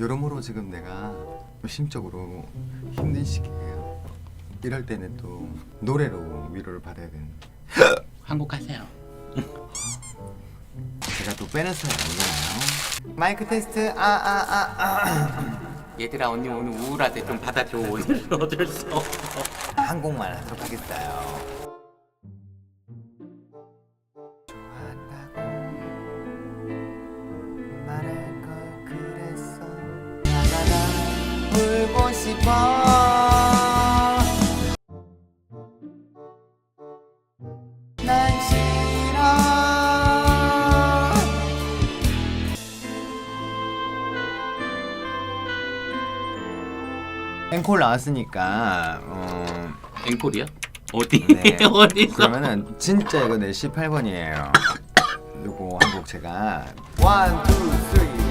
여러모로 지금 내가 심적으로 힘든 시기예요. 이럴 때는 또 노래로 위로를 받아야 되는. 한국하세요. 제가 또 빼는 스타일 아니잖아요. 마이크 테스트 아아아 아, 아. 얘들아 언니 오늘 우울하대 좀 받아줘. 오늘 어쩔 수 없어. 한국말 하도록 하겠어요. 앵콜 나왔으니까 어, 앵콜이야? 어디? 네. 어디서? 그러면은 진짜 이거 내 18번이에요. 요거 한곡 제가 1 2 3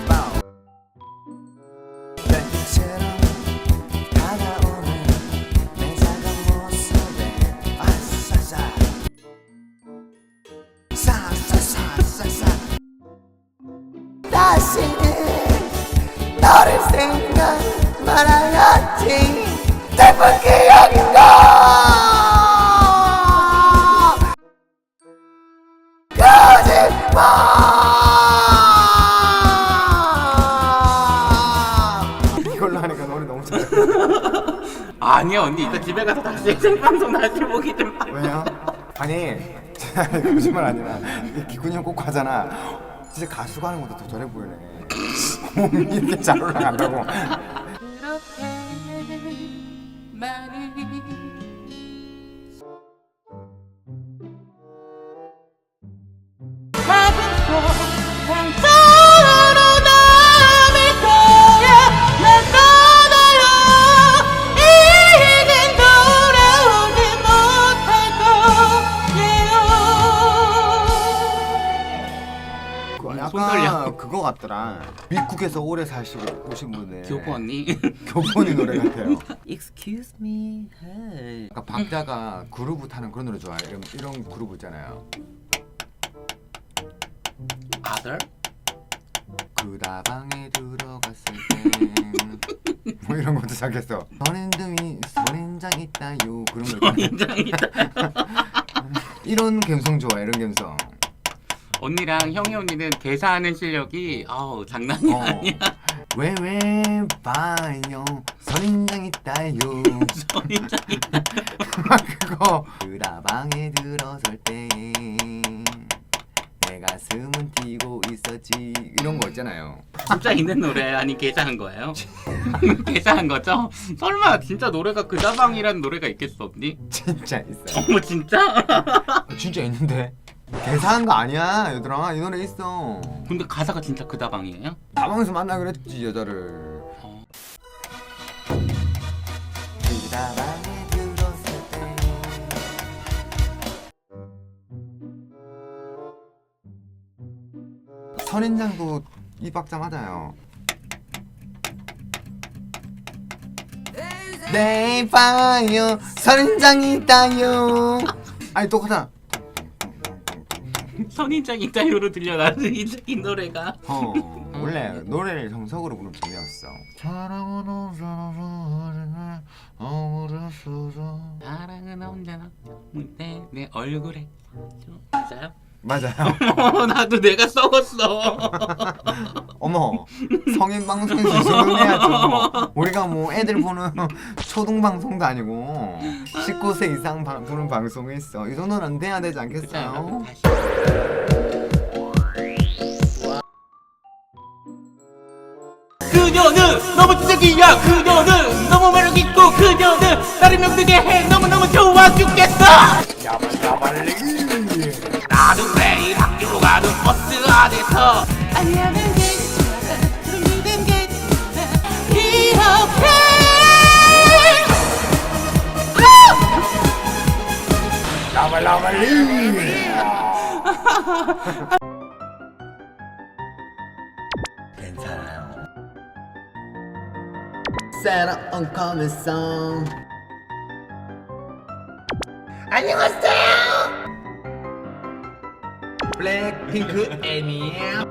아니야 언니 이따 집에 가서 다시 생방송 다시 보기 좀. 왜요? 아니 거짓말 아니라 이 기군이 형꼭 하잖아 진짜 가수가 하는 것도 더 잘해 보이네 몸이 이렇게 잘 올라간다고 손 같더라 미국에서 오래 사시고 오신 분들 교포 언니. 교포니 노래 같아요 Excuse me. Hey. 아까 박자가 그루브 타는 그런 노래 좋아해요 이런, 이런 그루브 있잖아요 Other? 그 다방에 들어갔을 때 뭐 이런 것도 시작했어 선인등이 선인장 있다요 그런 거 있잖아요 인장이다. 이런 감성 좋아 이런 감성 언니랑 형이 언니는 대사하는 실력이 아우 장난이 어. 아니야. 왜왜 봐요 선인장 있다요 인장이. 그거 그 다방에 들어설 때 내 가슴은 뛰고 있었지 이런 거 있잖아요 진짜 있는 노래 아니 개사한 거예요? 개사한 거죠? 설마 진짜 노래가 그다방이라는 노래가 있겠어 언니? 진짜 있어요 어머 진짜? 진짜 있는데 대사한 거 아니야 얘들아. 이 노래 있어. 근데 가사가 진짜 그 다방이에요? 다방에서 만나 그랬지 여자를. 어. 그 다방에 들었을 때 선인장도 이 박자 맞아요. 내 봐요. 선인장이 있다요. 아니 똑같아 선인장 이 따요로 들려 나는 이, 이 노래가. 어 원래 노래를 정석으로 부르면 재미없어. 사랑은 언제나 어렸어서 사랑은 언제나 내, 내 얼굴에. 맞아요? 맞아요. 나도 내가 썩었어. 어머 성인 방송에서 이 정도 해야죠. 우리가 뭐 애들 보는 초등 방송도 아니고 19세 이상 방, 보는 방송에 있어. 이 정도는 돼야 되지 않겠어요? 다시. 그녀는 너무 지적이야 그녀는. 너무 매력있고 그녀는. 나를 명들게 해. 너무너무 좋아 죽겠어. 야발야발 야발야발리 괜찮아요 Santa on coming song 안녕하세요 블랙핑크 애니에요